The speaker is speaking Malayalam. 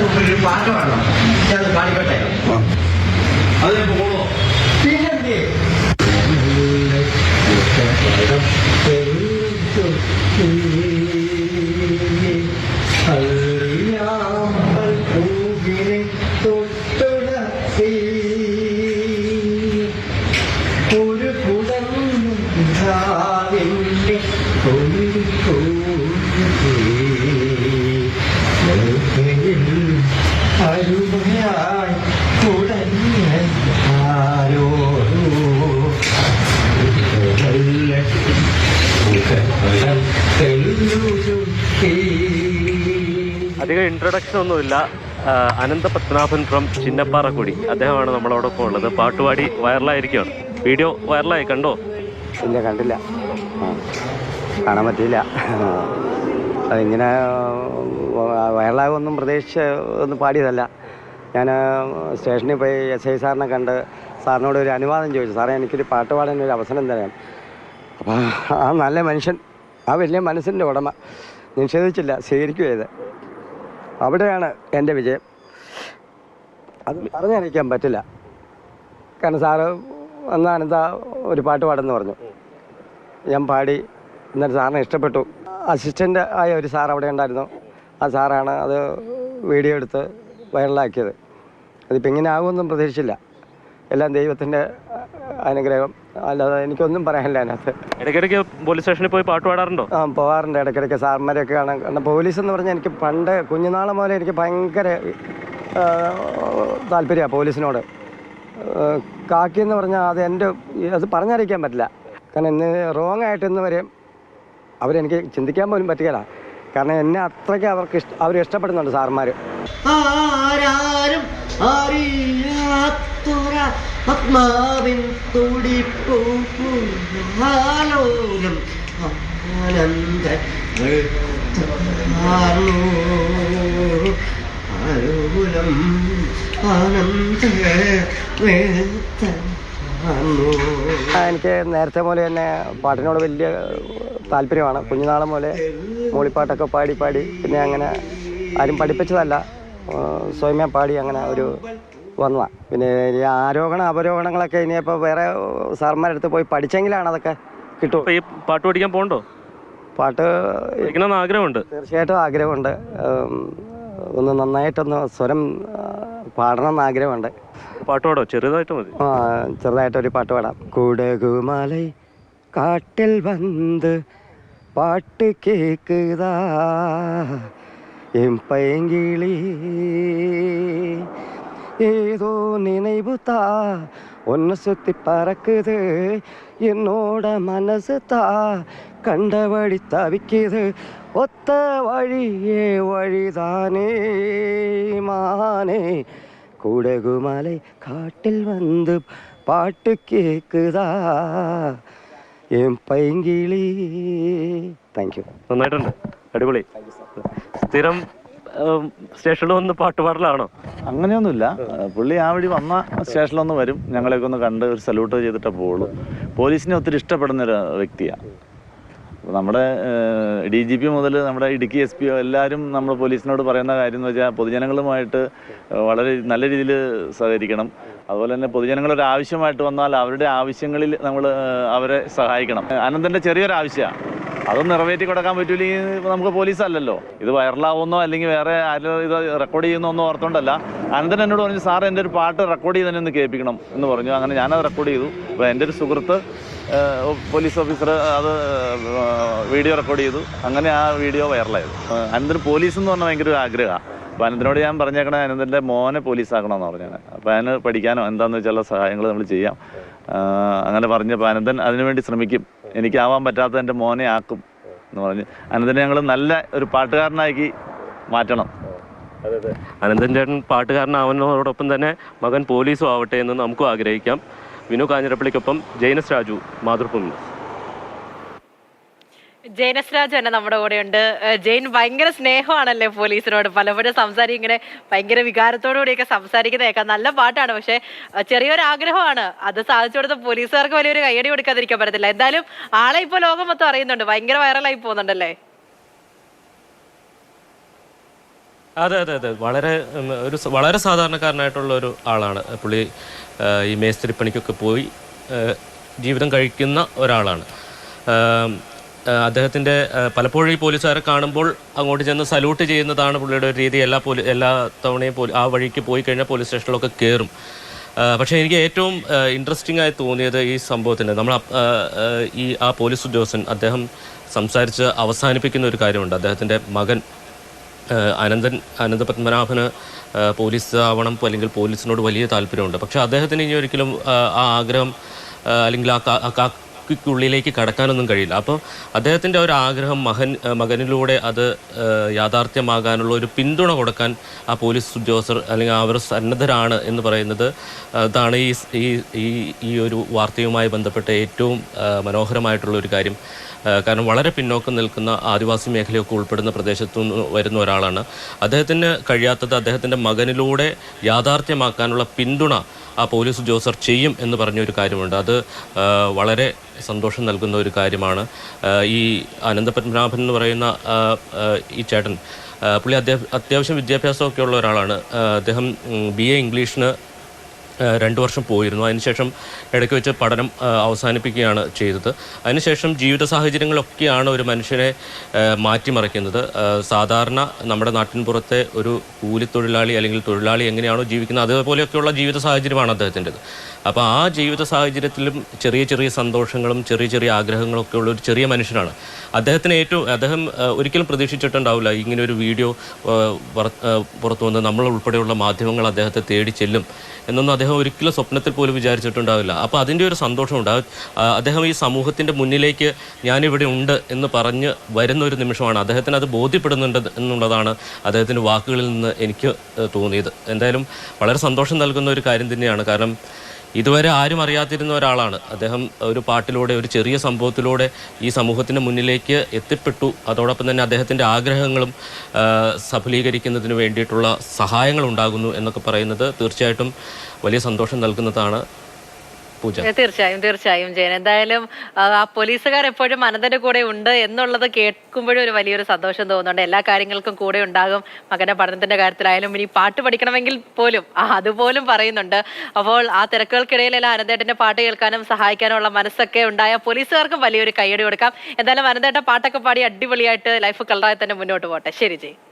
മുമ്പിൽ ഒരു പാട്ട് പാടണം. ഞാൻ അത് പാടിക്കോട്ടെ? അത് പോകോ പിന്നെന്തേ അറിയാമ്പൽ അധികം ഇൻട്രൊഡക്ഷൻ ഒന്നുമില്ല. അനന്ത പത്മനാഭൻ ഫ്രം ചിന്നപ്പാറക്കുടി. അദ്ദേഹമാണ് നമ്മളോടൊപ്പം ഉള്ളത്. പാട്ടുപാടി വൈറലായിരിക്കുകയാണ് വീഡിയോ വൈറലായി കണ്ടോ? ഇല്ല കണ്ടില്ല. കാണാൻ പറ്റിയില്ല. അതിങ്ങനെ വൈറലാകുമെന്നും പ്രതീക്ഷിച്ച് ഒന്നും പാടിയതല്ല. ഞാൻ സ്റ്റേഷനിൽ പോയി എസ് ഐ സാറിനെ കണ്ട് സാറിനോട് ഒരു അനുവാദം ചോദിച്ചു. സാറേ എനിക്കൊരു പാട്ട് പാടാൻ ഒരു അവസരം തരാം അപ്പോൾ ആ നല്ല മനുഷ്യൻ ആ വലിയ മനസ്സിന്റെ ഉടമ. നിഷേധിച്ചില്ല സ്വീകരിക്കുകയത് അവിടെയാണ് എന്റെ വിജയം. അത് പറഞ്ഞറിയിക്കാൻ പറ്റില്ല. കാരണം സാറ് അന്ന് അനന്ത ഒരു പാട്ട് പാടെന്ന് പറഞ്ഞു. ഞാൻ പാടി. എന്നിട്ട് സാറിനെ ഇഷ്ടപ്പെട്ടു. അസിസ്റ്റന്റ് ആയ ഒരു സാർ അവിടെ ഉണ്ടായിരുന്നു. ആ സാറാണ് അത് വീഡിയോ എടുത്ത് വൈറലാക്കിയത്. അതിപ്പോൾ ഇങ്ങനെ ആകുമെന്നും പ്രതീക്ഷിച്ചില്ല. എല്ലാം ദൈവത്തിന്റെ അനുഗ്രഹം. അല്ലാതെ എനിക്കൊന്നും പറയാനില്ല അതിനകത്ത്. ഇടയ്ക്കിടയ്ക്ക് പോലീസ് സ്റ്റേഷനിൽ പോയി പാട്ട് പാടാറുണ്ടോ? ആ പോകാറുണ്ട് ഇടയ്ക്കിടയ്ക്ക് സാർമാരെയൊക്കെ കാണാൻ. കാരണം പോലീസ് എന്ന് പറഞ്ഞാൽ എനിക്ക് പണ്ട് കുഞ്ഞുനാളെ മുതലേ എനിക്ക് ഭയങ്കര താല്പര്യമാണ് പോലീസിനോട്. കാക്കി എന്ന് പറഞ്ഞാൽ അത് എന്റെ അത് പറഞ്ഞറിയിക്കാൻ പറ്റില്ല. കാരണം ഇന്ന് റോങ് ആയിട്ട് ഇന്ന് വരെയും അവരെനിക്ക് ചിന്തിക്കാൻ പോലും പറ്റുകയില്ല കാരണം എന്നെ അത്രയ്ക്ക് അവർക്ക് ഇഷ്ട അവർ ഇഷ്ടപ്പെടുന്നുണ്ട് സാർമാർ അറിയാത്തൊര പത്മാവിൻ തുടിപ്പൂലോകം ആനന്ദ ആലോലം ആനന്ദ എനിക്ക് നേരത്തെ പോലെ തന്നെ പാട്ടിനോട് വലിയ താല്പര്യമാണ്. കുഞ്ഞുനാളെ പോലെ മൂളിപ്പാട്ടൊക്കെ പാടി പാടി പിന്നെ അങ്ങനെ ആരും പഠിപ്പിച്ചതല്ല. സ്വയമേ പാടി അങ്ങനെ ഒരു വന്നതാണ് പിന്നെ ഈ ആരോഹണ അവരോഹണങ്ങളൊക്കെ ഇനിയിപ്പോൾ വേറെ സാർമാരുടെ അടുത്ത് പോയി പഠിച്ചെങ്കിലാണ് അതൊക്കെ കിട്ടും. ഈ പാട്ട് പഠിക്കാൻ പോകണ്ടോ? പാട്ട് പഠിക്കണമെന്ന് ആഗ്രഹമുണ്ട്. തീർച്ചയായിട്ടും ആഗ്രഹമുണ്ട്. ഒന്ന് നന്നായിട്ടൊന്ന് സ്വരം പാടണം എന്നാഗ്രഹമുണ്ട് ആഗ്രഹമുണ്ട്. പാട്ട് പാടോ? ചെറുതായിട്ട് മതി. ആ ചെറുതായിട്ട് ഒരു പാട്ട് പാടാം. കൂടകുമാല കാട്ടിൽ വന്ന് പാട്ട് കേക്കുതാ என் பையங்கிளி ஏதோ நினைவு தா ஒன்று சுற்றி பறக்குது. என்னோட மனசு தா கண்டபடி தவிக்குது. ஒத்த வழியே வழிதானே மானே. குடகுமலை காட்டில் வந்து பாட்டு கேட்குதா എം പൈങ്കിളി താങ്ക് യു നന്നായിട്ടുണ്ട്. അടിപൊളി. സ്ഥിരം സ്റ്റേഷനിൽ വന്ന് പാട്ട് പാടലാണോ? അങ്ങനെയൊന്നുമില്ല. പുള്ളി ആ വഴി വന്ന സ്റ്റേഷനിലൊന്ന് വരും. ഞങ്ങളെയൊക്കെ ഒന്ന് കണ്ട് ഒരു സല്യൂട്ട് ചെയ്തിട്ടേ പോവുള്ളൂ. പോലീസിനെ ഒത്തിരി ഇഷ്ടപ്പെടുന്ന ഒരു വ്യക്തിയാണ് നമ്മുടെ ഡി ജി പി മുതൽ നമ്മുടെ ഇടുക്കി എസ് പി എല്ലാവരും നമ്മൾ പോലീസിനോട് പറയുന്ന കാര്യം എന്ന് വെച്ചാൽ പൊതുജനങ്ങളുമായിട്ട് വളരെ നല്ല രീതിയിൽ സഹകരിക്കണം. അതുപോലെ തന്നെ പൊതുജനങ്ങളൊരു ആവശ്യമായിട്ട് വന്നാൽ അവരുടെ ആവശ്യങ്ങളിൽ നമ്മൾ അവരെ സഹായിക്കണം. അനന്തന്റെ ചെറിയൊരു ആവശ്യമാണ് അത് നിറവേറ്റി കൊടുക്കാൻ പറ്റൂലെങ്കിൽ നമുക്ക് പോലീസ് അല്ലല്ലോ ഇത് വൈറലാവുന്നോ അല്ലെങ്കിൽ വേറെ ആരും ഇത് റെക്കോർഡ് ചെയ്യുന്നോ ഒന്നും ഓർത്തോണ്ടല്ല. അനന്തൻ എന്നോട് പറഞ്ഞു സാർ എന്റെ ഒരു പാട്ട് റെക്കോർഡ് ചെയ്ത് തന്നെ ഒന്ന് കേൾപ്പിക്കണം എന്ന് പറഞ്ഞു. അങ്ങനെ ഞാനത് റെക്കോർഡ് ചെയ്തു. അപ്പോൾ എന്റെ ഒരു സുഹൃത്ത് പോലീസ് ഓഫീസർ അത് വീഡിയോ റെക്കോർഡ് ചെയ്തു. അങ്ങനെ ആ വീഡിയോ വൈറലായത്. അനന്തൻ പോലീസ് എന്ന് പറഞ്ഞാൽ ഭയങ്കര ഒരു ആഗ്രഹമാണ്. അപ്പോൾ അനന്തനോട് ഞാൻ പറഞ്ഞേക്കണേ അനന്തന്റെ മോനെ പോലീസ് ആക്കണമെന്ന് പറഞ്ഞാണ് അപ്പോൾ അതിന് പഠിക്കാനോ എന്താണെന്ന് വെച്ചാൽ സഹായങ്ങൾ നമ്മൾ ചെയ്യാം. അങ്ങനെ പറഞ്ഞപ്പോൾ അനന്തൻ അതിനുവേണ്ടി ശ്രമിക്കും. എനിക്കാവാൻ പറ്റാത്ത എന്റെ മോനെ ആക്കും എന്ന് പറഞ്ഞ്. അനന്തനെ ഞങ്ങൾ നല്ല ഒരു പാട്ടുകാരനാക്കി മാറ്റണം. അനന്തൻ ചേട്ടൻ പാട്ടുകാരനാവുന്നതോടൊപ്പം തന്നെ മകൻ പോലീസും ആവട്ടെ എന്ന് നമുക്കും ആഗ്രഹിക്കാം. വിനു കാഞ്ഞിരപ്പള്ളിക്കൊപ്പം ജൈനസ് രാജു മാതൃഭൂമി. ജയനസ് രാജു തന്നെ നമ്മുടെ കൂടെയുണ്ട്. ജെയിൻ ഭയങ്കര സ്നേഹമാണല്ലേ പോലീസിനോട്? പലപ്പോഴും സംസാരിക്കും ഇങ്ങനെ ഭയങ്കര വികാരത്തോടു കൂടിയൊക്കെ സംസാരിക്കുന്ന കേൾക്കാം നല്ല പാട്ടാണ്. പക്ഷെ ചെറിയൊരു ആഗ്രഹമാണ് അത് സാധിച്ചു കൊടുത്ത പോലീസുകാർക്ക് വലിയൊരു കയ്യടി കൊടുക്കാതിരിക്കാൻ പറ്റത്തില്ല. എന്തായാലും ആളെ ഇപ്പോൾ ലോകം മൊത്തം അറിയുന്നുണ്ട്. ഭയങ്കര വൈറലായി പോകുന്നുണ്ടല്ലേ? അതെ അതെ അതെ. വളരെ ഒരു വളരെ സാധാരണക്കാരനായിട്ടുള്ള ഒരു ആളാണ്. പുള്ളി ഈ മേസ്തിരിപ്പണിക്കൊക്കെ പോയി ജീവിതം കഴിക്കുന്ന ഒരാളാണ്. അദ്ദേഹത്തിന്റെ പലപ്പോഴും ഈ പോലീസുകാരെ കാണുമ്പോൾ അങ്ങോട്ട് ചെന്ന് സല്യൂട്ട് ചെയ്യുന്നതാണ് പുള്ളിയുടെ ഒരു രീതി. എല്ലാ പോലീ എല്ലാ തവണയും പോലീ ആ വഴിക്ക് പോയി കഴിഞ്ഞാൽ പോലീസ് സ്റ്റേഷനിലൊക്കെ കയറും പക്ഷേ എനിക്ക് ഏറ്റവും ഇൻട്രസ്റ്റിംഗ് ആയി തോന്നിയത് ഈ സംഭവത്തിന്റെ നമ്മൾ ഈ ആ പോലീസ് ഉദ്യോഗസ്ഥൻ അദ്ദേഹം സംസാരിച്ച് അവസാനിപ്പിക്കുന്ന ഒരു കാര്യമുണ്ട്. അദ്ദേഹത്തിന്റെ മകൻ അനന്തൻ അനന്ത പത്മനാഭന് പോലീസ് ആവണം അല്ലെങ്കിൽ പോലീസിനോട് വലിയ താല്പര്യമുണ്ട്. പക്ഷേ അദ്ദേഹത്തിന് ഇനി ഒരിക്കലും ആ ആഗ്രഹം അല്ലെങ്കിൽ ആ കാക്കിക്കുള്ളിലേക്ക് കടക്കാനൊന്നും കഴിയില്ല. അപ്പോൾ അദ്ദേഹത്തിന്റെ ഒരു ആഗ്രഹം മകൻ മകനിലൂടെ അത് യാഥാർത്ഥ്യമാകാനുള്ള ഒരു പിന്തുണ കൊടുക്കാൻ ആ പോലീസ് ഉദ്യോഗസ്ഥർ അല്ലെങ്കിൽ അവർ സന്നദ്ധരാണ് എന്ന് പറയുന്നത് അതാണ് ഈ ഈ ഈ ഒരു വാർത്തയുമായി ബന്ധപ്പെട്ട ഏറ്റവും മനോഹരമായിട്ടുള്ള ഒരു കാര്യം. കാരണം വളരെ പിന്നോക്കം നിൽക്കുന്ന ആദിവാസി മേഖലയൊക്കെ ഉൾപ്പെടുന്ന പ്രദേശത്തു നിന്ന് വരുന്ന ഒരാളാണ്. അദ്ദേഹത്തിന് കഴിയാത്തത് അദ്ദേഹത്തിന്റെ മകനിലൂടെ യാഥാർത്ഥ്യമാക്കാനുള്ള പിന്തുണ ആ പോലീസ് ഉദ്യോഗസ്ഥർ ചെയ്യും എന്ന് പറഞ്ഞ ഒരു കാര്യമുണ്ട്. അത് വളരെ സന്തോഷം നൽകുന്ന ഒരു കാര്യമാണ്. ഈ അനന്തപത്മനാഭൻ എന്ന് പറയുന്ന ഈ ചേട്ടൻ പുള്ളി അത്യാവശ്യം വിദ്യാഭ്യാസമൊക്കെ ഉള്ള ഒരാളാണ്. അദ്ദേഹം ബി എ ഇംഗ്ലീഷിന് രണ്ട് വർഷം പോയിരുന്നു. അതിനുശേഷം ഇടയ്ക്ക് വെച്ച് പഠനം അവസാനിപ്പിക്കുകയാണ് ചെയ്തത്. അതിനുശേഷം ജീവിത സാഹചര്യങ്ങളൊക്കെയാണ് ഒരു മനുഷ്യനെ മാറ്റിമറിക്കുന്നത്. സാധാരണ നമ്മുടെ നാട്ടിൻ പുറത്തെ ഒരു കൂലിത്തൊഴിലാളി അല്ലെങ്കിൽ തൊഴിലാളി എങ്ങനെയാണോ ജീവിക്കുന്നത് അതേപോലെയൊക്കെയുള്ള ജീവിത സാഹചര്യമാണ് അദ്ദേഹത്തിന്റെത്. അപ്പോൾ ആ ജീവിത സാഹചര്യത്തിലും ചെറിയ ചെറിയ സന്തോഷങ്ങളും ചെറിയ ചെറിയ ആഗ്രഹങ്ങളൊക്കെ ഉള്ള ഒരു ചെറിയ മനുഷ്യനാണ്. അദ്ദേഹത്തിന് ഏറ്റവും അദ്ദേഹം ഒരിക്കലും പ്രതീക്ഷിച്ചിട്ടുണ്ടാവില്ല. ഇങ്ങനെ ഒരു വീഡിയോ പുറത്തു വന്ന് നമ്മൾ ഉൾപ്പെടെയുള്ള മാധ്യമങ്ങൾ അദ്ദേഹത്തെ തേടി ചെല്ലും എന്നൊന്നും അദ്ദേഹം ഒരിക്കലും സ്വപ്നത്തിൽ പോലും വിചാരിച്ചിട്ടുണ്ടാവില്ല. അപ്പോൾ അതിന്റെ ഒരു സന്തോഷമുണ്ട്. അദ്ദേഹം ഈ സമൂഹത്തിന്റെ മുന്നിലേക്ക് ഞാനിവിടെ ഉണ്ട് എന്ന് പറഞ്ഞ് വരുന്ന ഒരു നിമിഷമാണ്. അദ്ദേഹത്തിന് അത് ബോധ്യപ്പെടുന്നുണ്ട് എന്നുള്ളതാണ് അദ്ദേഹത്തിന്റെ വാക്കുകളിൽ നിന്ന് എനിക്ക് തോന്നിയത്. എന്തായാലും വളരെ സന്തോഷം നൽകുന്ന ഒരു കാര്യം തന്നെയാണ്. കാരണം ഇതുവരെ ആരും അറിയാതിരുന്ന ഒരാളാണ്. അദ്ദേഹം ഒരു പാട്ടിലൂടെ ഒരു ചെറിയ സംഭവത്തിലൂടെ ഈ സമൂഹത്തിന്റെ മുന്നിലേക്ക് എത്തിപ്പെട്ടു. അതോടൊപ്പം തന്നെ അദ്ദേഹത്തിന്റെ ആഗ്രഹങ്ങളും സഫലീകരിക്കുന്നതിന് വേണ്ടിയിട്ടുള്ള സഹായങ്ങൾ ഉണ്ടാകുന്നു എന്നൊക്കെ പറയുന്നത് തീർച്ചയായിട്ടും വലിയ സന്തോഷം നൽകുന്നതാണ്. തീർച്ചയായും തീർച്ചയായും ജയൻ. എന്തായാലും ആ, പോലീസുകാർ എപ്പോഴും അനന്തന്റെ കൂടെ ഉണ്ട് എന്നുള്ളത് കേൾക്കുമ്പോഴും ഒരു വലിയൊരു സന്തോഷം തോന്നുന്നുണ്ട്. എല്ലാ കാര്യങ്ങൾക്കും കൂടെ ഉണ്ടാകും മകന്റെ പഠനത്തിന്റെ കാര്യത്തിലായാലും. ഇനി പാട്ട് പഠിക്കണമെങ്കിൽ പോലും അതുപോലും പറയുന്നുണ്ട്. അപ്പോൾ ആ തിരക്കുകൾക്കിടയിലെല്ലാം അനന്തേട്ടന്റെ പാട്ട് കേൾക്കാനും സഹായിക്കാനുള്ള മനസ്സൊക്കെ ഉണ്ടായ പോലീസുകാർക്കും വലിയൊരു കൈയടി കൊടുക്കാം. എന്തായാലും അനന്തേട്ട പാട്ടൊക്കെ പാടി അടിപൊളിയായിട്ട് ലൈഫ് കളറായി തന്നെ മുന്നോട്ട് പോട്ടെ. ശരി ജയ്